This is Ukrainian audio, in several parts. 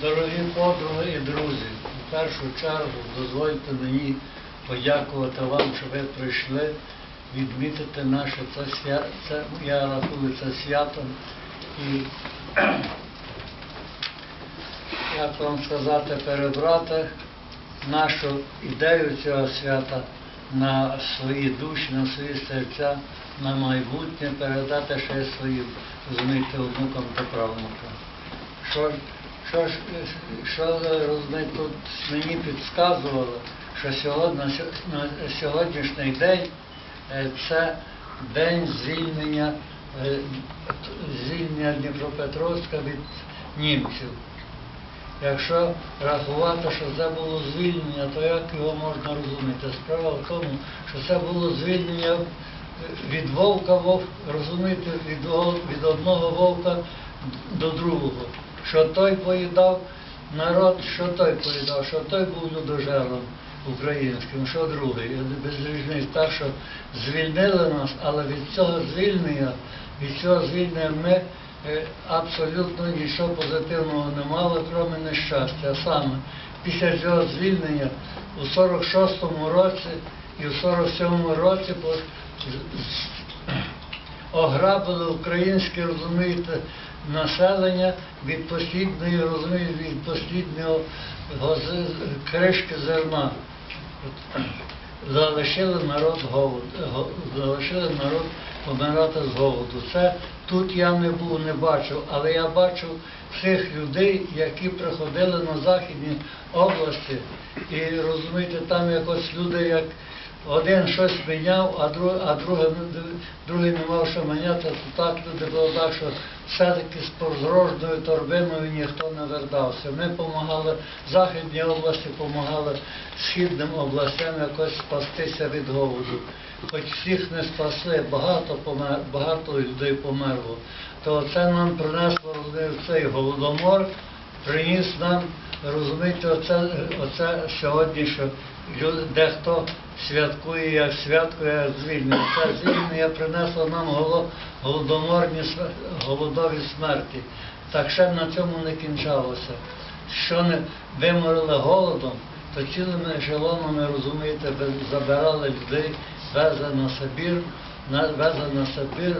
Дорогі подруги і друзі, в першу чергу дозвольте мені подякувати вам, що ви прийшли відмітити наше це свято, я рахую це святом. І як вам сказати, перебрати нашу ідею цього свята на свої душі, на свої серця, на майбутнє, передати ще своїм, розумієте, внукам та правнукам. Що, що, ж, що тут мені підказувало, що сьогодні, на сьогоднішній день е, це день звільнення, е, звільнення Дніпропетровська від німців. Якщо рахувати, що це було звільнення, то як його можна розуміти? Справа в тому, що це було звільнення від вовка, вов, розумієте, від, від одного вовка до другого. Що той поїдав народ, що той поїдав, що той був людожером українським, що другий. Без різниці. Так що звільнили нас, але від цього звільнення, від цього звільнення ми е, абсолютно нічого позитивного не мали, крім нещастя. Саме після цього звільнення у 46-му році і у 47-му році ограбили українське, розумієте, населення від послідної, розумієте, від посліднього кришки зерна. Залишили народ голод, залишили народ помирати з голоду. Це тут я не був, не бачив, але я бачив всіх людей, які приходили на західні області, і розумієте, там якось люди як один щось міняв, а другий не мав що міняти, то так люди було так, що все-таки з порожньою торбиною ніхто не вертався. Ми допомагали, західні області допомагали східним областям якось спастися від голоду. Хоч всіх не спасли, багато, людей померло. То це нам принесло цей голодомор, приніс нам, розумієте, оце, сьогодні, що дехто святкує, як святкує як звільнення. Це звільнення принесло нам голодоморні голодові смерті. Так ще на цьому не кінчалося. Що не виморили голодом, то цілими ешелонами, розумієте, забирали людей, везли на Сибір, везли на Сибір,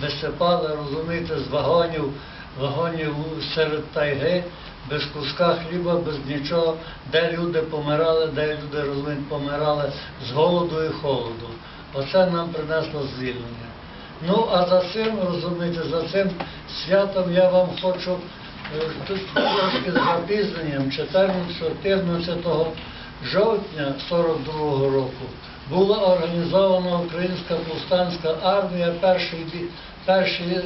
висипали, розумієте, з вагонів, вагонів серед тайги, без куска хліба, без нічого, де люди помирали, де люди, помирали з голоду і холоду. Оце нам принесло звільнення. Ну, а за цим, розумієте, за цим святом я вам хочу е, тут трошки з запізненням, 14 жовтня 42-го року була організована Українська повстанська армія, перший, перший,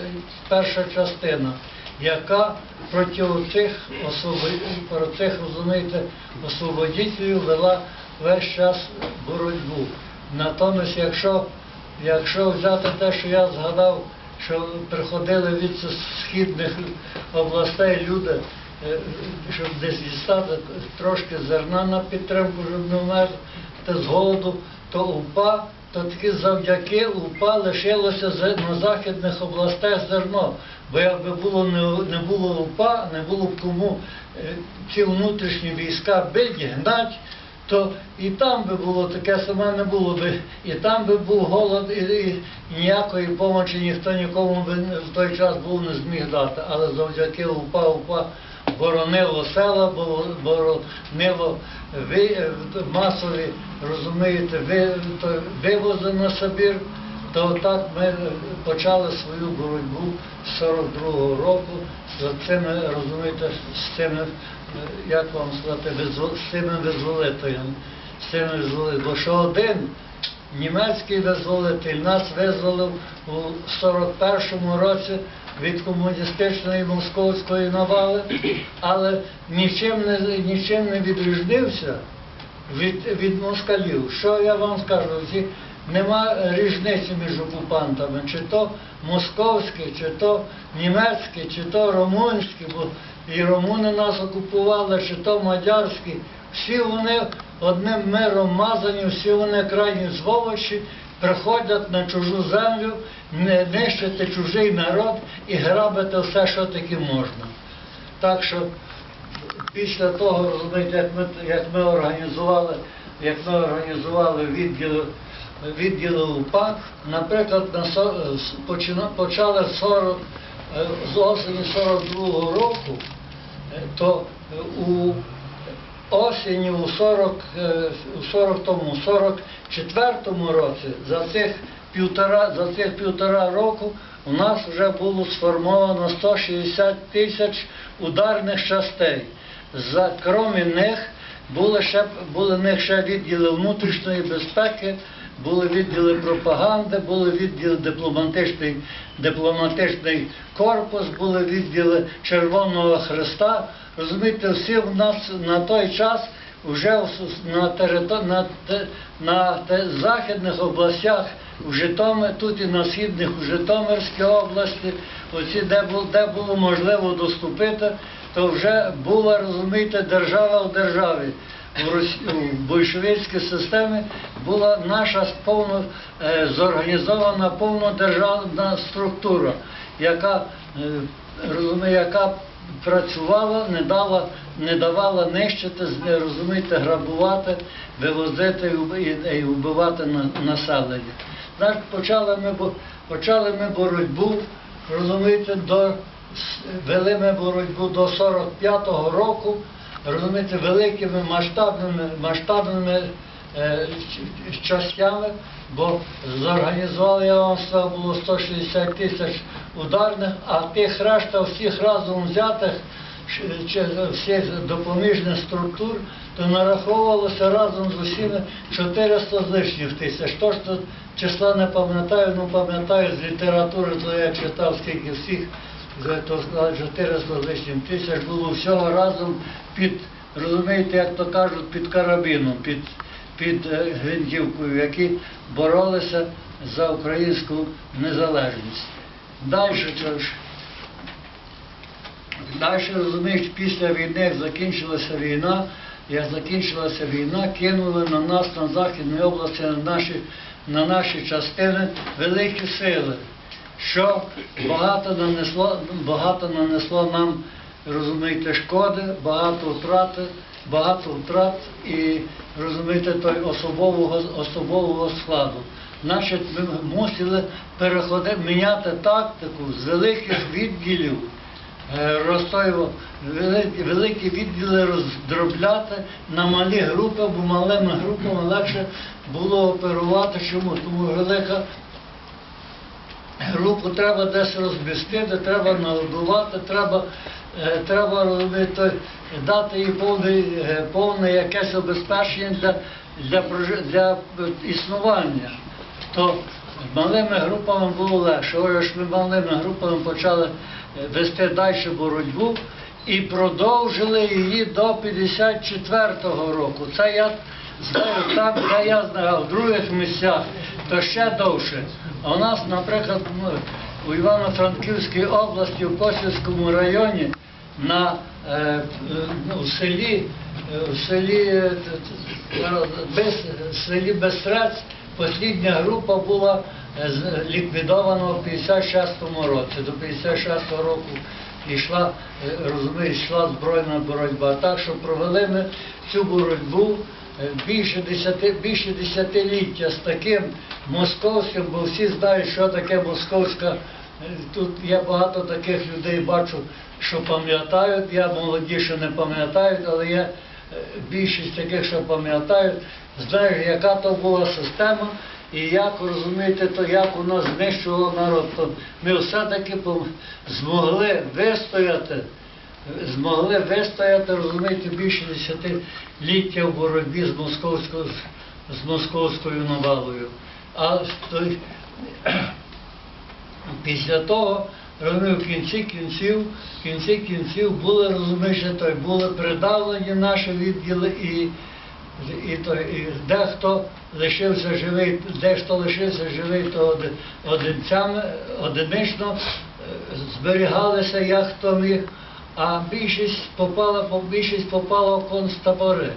перша частина, яка проти цих, проти розумієте, освободителів вела весь час боротьбу. Натомість, якщо Якщо взяти те, що я згадав, що приходили від східних областей люди, е, щоб десь дістати трошки зерна на підтримку, щоб не вмерти з голоду, то УПА, то таки завдяки УПА лишилося на західних областях зерно. Бо якби було не, було УПА, не було б кому е, ці внутрішні війська бить, гнать, то і там би було таке саме не було би, і там би був голод, і, і ніякої помочі ніхто нікому би в той час був не зміг дати. Але завдяки УПА, УПА боронило села, бо- боронило ви, е, масові, розумієте, ви, то, вивози на Сибір, то так ми почали свою боротьбу з 42-го року з цими, розумієте, з цими, як вам сказати, з цими визволителями, з цими визволителями. Бо що один німецький визволитель нас визволив у 41-му році від комуністичної московської навали, але нічим не, нічим не відрізнився від, від москалів. Що я вам скажу? Нема різниці між окупантами, чи то московські, чи то німецькі, чи то румунські, бо і румуни нас окупували, чи то мадярські. Всі вони одним миром мазані, всі вони крайні зволочі, приходять на чужу землю, не нищити чужий народ і грабити все, що таки можна. Так що після того, розумієте, як ми, як ми організували, як ми організували відділи, відділи УПА, наприклад, почина- почали з 40, е, з осені 42-го року, е, то е, у осені у 40, е, у 40 тому, 44 році за цих півтора, за цих півтора року у нас вже було сформовано 160 тисяч ударних частей. За крім них були ще були них ще відділи внутрішньої безпеки, були відділи пропаганди, були відділи дипломатичний, дипломатичний корпус, були відділи Червоного Христа. Розумієте, всі в нас на той час вже на, територ... на, на західних областях у Житомир, тут і на східних у Житомирській області, оці, де, було, де було можливо доступити, то вже була, розумієте, держава в державі. У, большевицькій системі була наша повно е, зорганізована повнодержавна структура, яка, е, розуміє, яка працювала, не дала, не давала нищити, не, розумієте, грабувати, вивозити і вбивати на, населення. Значить, почали ми, почали ми боротьбу, розумієте, до, вели ми боротьбу до 45-го року, розумієте, великими масштабними, масштабними е, частями, бо зорганізували, я вам сказав, було 160 тисяч ударних, а тих решта всіх разом взятих, всіх допоміжних структур, то нараховувалося разом з усіми 400 з лишніх тисяч. Точно числа не пам'ятаю, ну пам'ятаю з літератури, то я читав, скільки всіх, то сказали, 400 з лишнім тисяч було всього разом під, розумієте, як то кажуть, під карабіном, під, під е, гвинтівкою, які боролися за українську незалежність. Далі ж. Далі, розумієш, після війни, як закінчилася війна, як закінчилася війна, кинули на нас, на Західній області, на наші, на наші частини великі сили, що багато нанесло, багато нанесло нам, розумієте, шкоди, багато втрати, багато втрат і, розумієте, той особового, особового складу. Значить, ми мусили переходити, міняти тактику з великих відділів е, великі, великі відділи роздробляти на малі групи, бо малими групами легше було оперувати. Чому? Тому велика групу треба десь розмістити, треба нагодувати, треба, е, треба розумієте, дати їй повне, повне якесь обезпечення для, для, для е, існування. То малими групами було легше. Ось ми малими групами почали е, вести далі боротьбу і продовжили її до 54-го року. Це я знаю так, де я знаю, в других місцях, то ще довше. А у нас, наприклад, ну, у Івано-Франківській області, в Косівському районі, на е, е, ну, селі, е, в селі, е, т- без, селі Бестрець Послідня група була е, ліквідована в 56-му році. До 56-го року йшла, е, розумієш, йшла збройна боротьба. Так що провели ми цю боротьбу е, більше десяти, більше десятиліття з таким московським, бо всі знають, що таке московська. Е, Тут я багато таких людей бачу, що пам'ятають. Я молоді, що не пам'ятають, але є е, більшість таких, що пам'ятають, знають, яка то була система і як розумієте, то як нас знищувало народ. То ми все-таки змогли вистояти, змогли вистояти, розумієте, більше десятиліття в боротьбі з московською, з московською навалою. А той, Після того, розумію, в кінці кінців, кінці кінців були, розумієш, той, були придавлені наші відділи і, і, то, і дехто лишився живий, дехто лишився живий, то оди- одинцями, одинично е, зберігалися, як хто міг, а більшість попала, по- більшість попала в концтабори.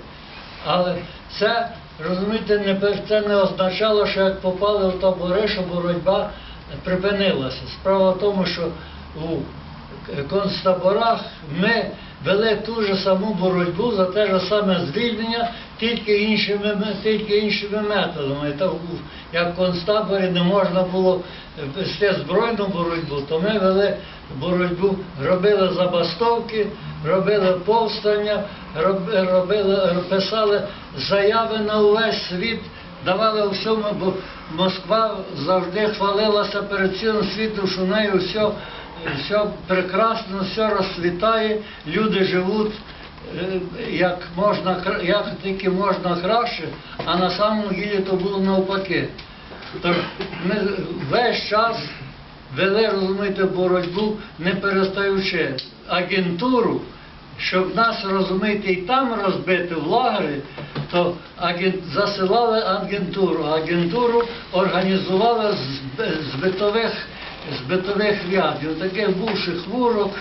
Але це, розумієте, не, це не означало, що як попали в табори, що боротьба припинилася. Справа в тому, що у концтаборах ми вели ту ж саму боротьбу за те ж саме звільнення, тільки іншими, тільки іншими методами. Та як в концтаборі не можна було вести збройну боротьбу, то ми вели боротьбу, робили забастовки, робили повстання, робили, писали заяви на увесь світ, давали всьому, бо Москва завжди хвалилася перед цілим світом, що в неї все, все прекрасно, все розцвітає, люди живуть як можна як тільки можна краще, а на самому ділі то було навпаки. Тож ми весь час вели, розумієте, боротьбу, не перестаючи агентуру, щоб нас розуміти і там розбити в лагері, то засилали агентуру. Агентуру організували з, битових, з битових в'язнів, таких бувших вурок,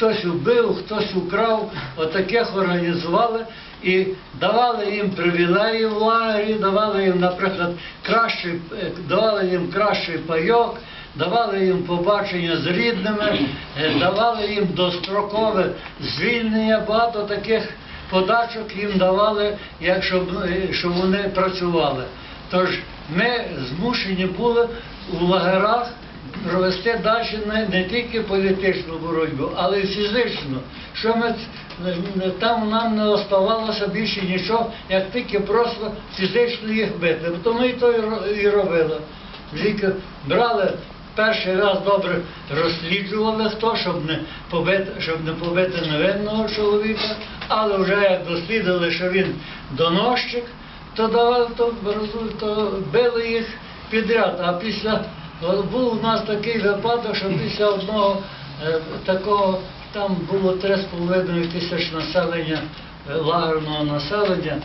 хтось убив, хтось украв, отаких організували і давали їм привілеї в лагері, давали їм, наприклад, кращий, е, давали їм кращий пайок, давали їм побачення з рідними, е, давали їм дострокове звільнення, багато таких подачок їм давали, як щоб, е, щоб вони працювали. Тож ми змушені були у лагерах провести далі не, не тільки політичну боротьбу, але й фізичну. Що ми там нам не оставалося більше нічого, як тільки просто фізично їх бити. То ми і то і робили. Тільки брали перший раз добре розсліджували хто, щоб не побити, щоб не побити невинного чоловіка, але вже як дослідили, що він доносчик, то давали то, то били їх підряд. А після був у нас такий випадок, що після одного е, такого там було 3,5 тисяч населення, е, лагерного населення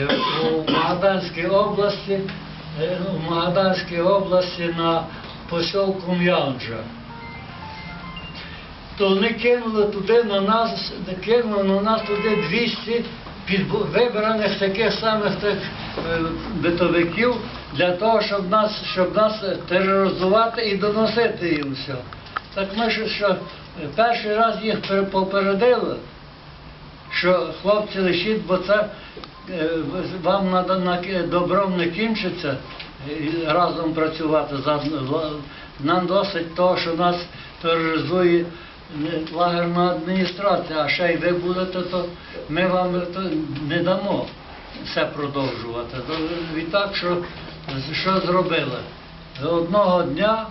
е, у Магаданській області, ну, в Магаданській області на посілку М'янджа то вони кинули туди на нас, кинули на нас туди 200 підбу- вибраних таких самих тих е, битовиків для того, щоб нас, щоб нас тероризувати і доносити їм все. Так ми що е, перший раз їх пере- попередили, що хлопці лишіть, бо це е, вам на добром не кінчиться разом працювати. Нам досить того, що нас тероризує не лагерна адміністрація, а ще й ви будете, то ми вам то не дамо все продовжувати. То Відтак, що, що зробили? З Одного дня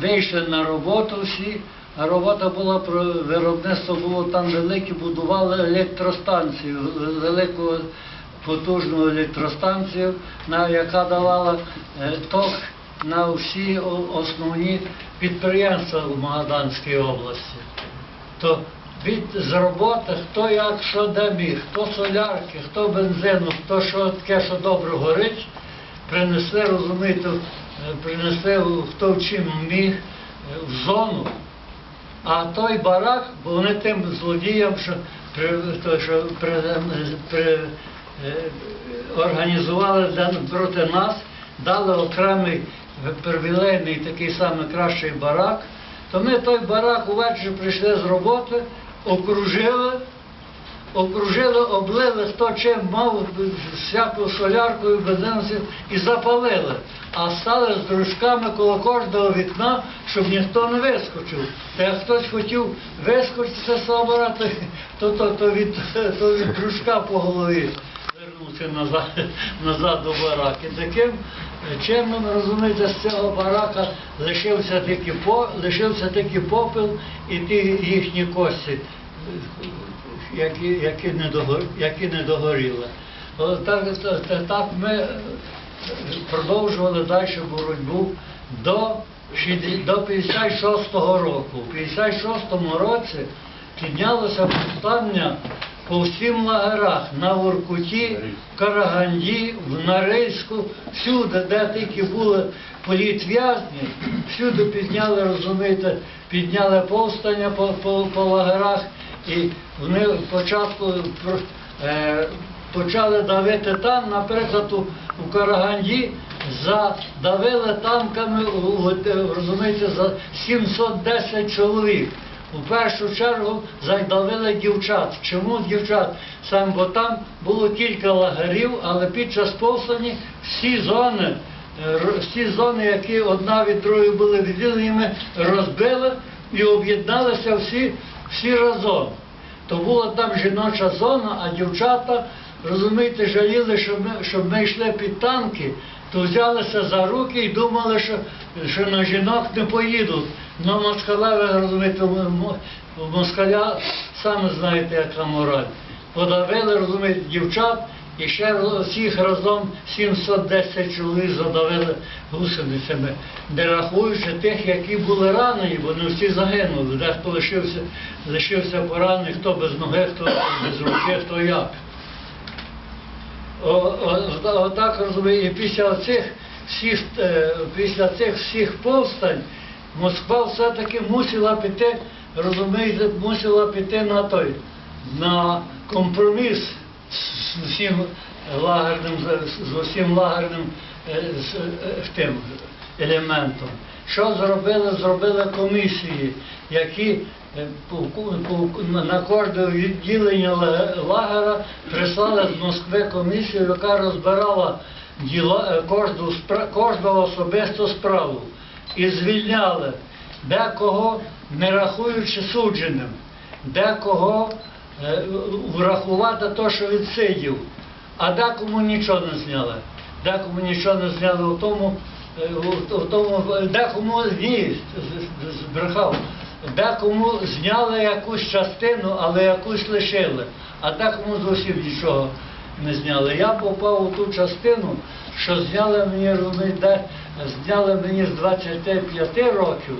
вийшли на роботу всі, а робота була про виробництво було там велике, будували електростанцію, велику потужну електростанцію, на, яка давала е, ток на всі основні підприємства в Магаданській області. То від з роботи хто як що де міг, хто солярки, хто бензину, хто що таке, що добре горить, принесли, розумієте, е, принесли хто в чим міг е, в зону. А той барак, бо вони тим злодіям, що, то, що при, при, е, організували проти нас, дали окремий привілейний такий самий кращий барак, то ми той барак увечері прийшли з роботи, окружили, окружили, облили, хто чим мав всяку соляркою, бензинців і запалили. А стали з дружками коло кожного вікна, щоб ніхто не вискочив. Та як хтось хотів вискочити з собора, то, то, то, то, то від дружка по голові вернувся назад, назад до бараки. Таким чином, розумієте, з цього барака лишився тільки, по, лишився тільки попел і ті їхні кості які, які, не, догор, які не догоріли. Так, так, ми продовжували далі боротьбу до, до 56-го року. У 56-му році піднялося повстання по всім лагерах на Воркуті, в Караганді, в Нарильську, всюди, де тільки були політв'язні, всюди підняли, розумієте, підняли повстання по, по, по лагерах. І вони спочатку е, почали давити там, наприклад, у, у Караганді задавили танками, розумієте, за 710 чоловік. У першу чергу задавили дівчат. Чому дівчат? Саме бо там було кілька лагерів, але під час повстані всі зони, е, всі зони, які одна від другої були відділеннями, розбили і об'єдналися всі, всі разом. То була там жіноча зона, а дівчата, розумієте, жаліли, щоб ми, щоб ми йшли під танки, то взялися за руки і думали, що, що на жінок не поїдуть. Ну, москаля, розумієте, м- москаля, саме знаєте, яка мораль. Подавили, розумієте, дівчат, і ще всіх разом 710 чоловік задавили гусеницями, не рахуючи тих, які були ранені, бо не всі загинули. Дехто лишився, лишився поранений, хто без ноги, хто без руки, хто як. Отак розуміє, і після цих всіх, е, після цих всіх повстань Москва все-таки мусила піти, розумієте, мусила піти на той, на компроміс з усім лагерним, з- усім лагерним е, з, е, тим елементом. Що зробили? Зробили комісії, які е, на кожне відділення ла- лагера прислали з Москви комісію, яка розбирала діла, е, кожну, кожного особисту справу і звільняли декого, не рахуючи судженим, декого е, врахувати те, що відсидів, а декому нічого не зняли. Декому нічого не зняли у тому, е, у тому декому ні, збрехав. Декому зняли якусь частину, але якусь лишили, а декому зовсім нічого не зняли. Я попав у ту частину, що зняли мені, зняли мені з 25 років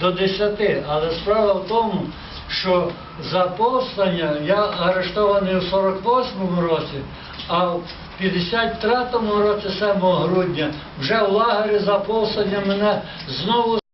до 10, але справа в тому, що за повстання я арештований у 48-му році, а в 53-му році, 7 грудня, вже в лагері за повстання мене знову